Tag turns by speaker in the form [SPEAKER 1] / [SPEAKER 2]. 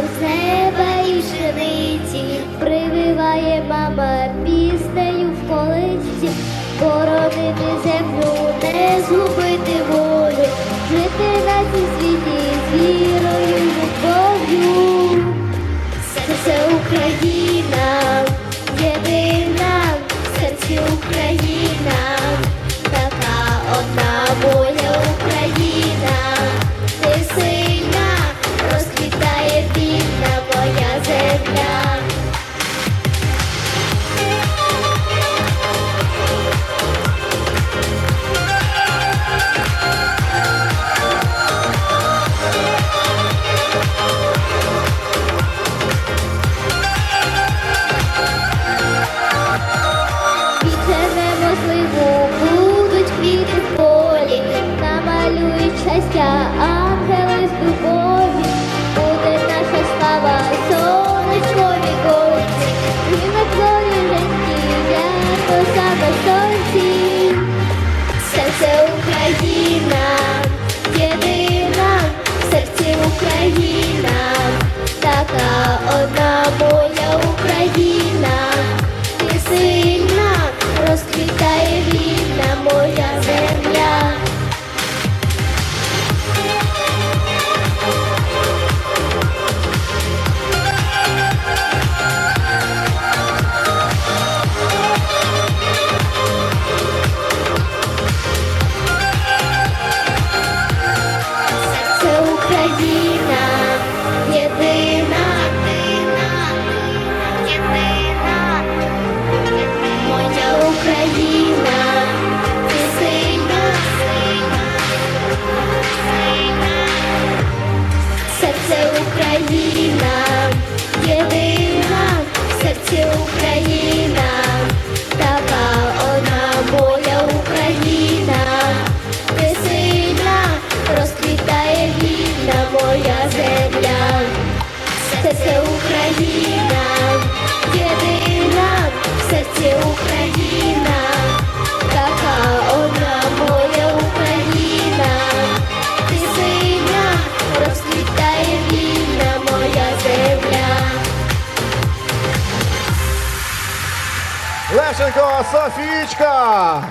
[SPEAKER 1] з неба і пшениці прививає мама піснею в колиці, породити землю, не згубити волю, жити на цій світі з вірою і любов'ю. Це все Україна, єдина серці Україна. Україна, єдина, єдина, моя Україна, ти сильна, сильна, серце Україна,
[SPEAKER 2] Лешенко Софічка!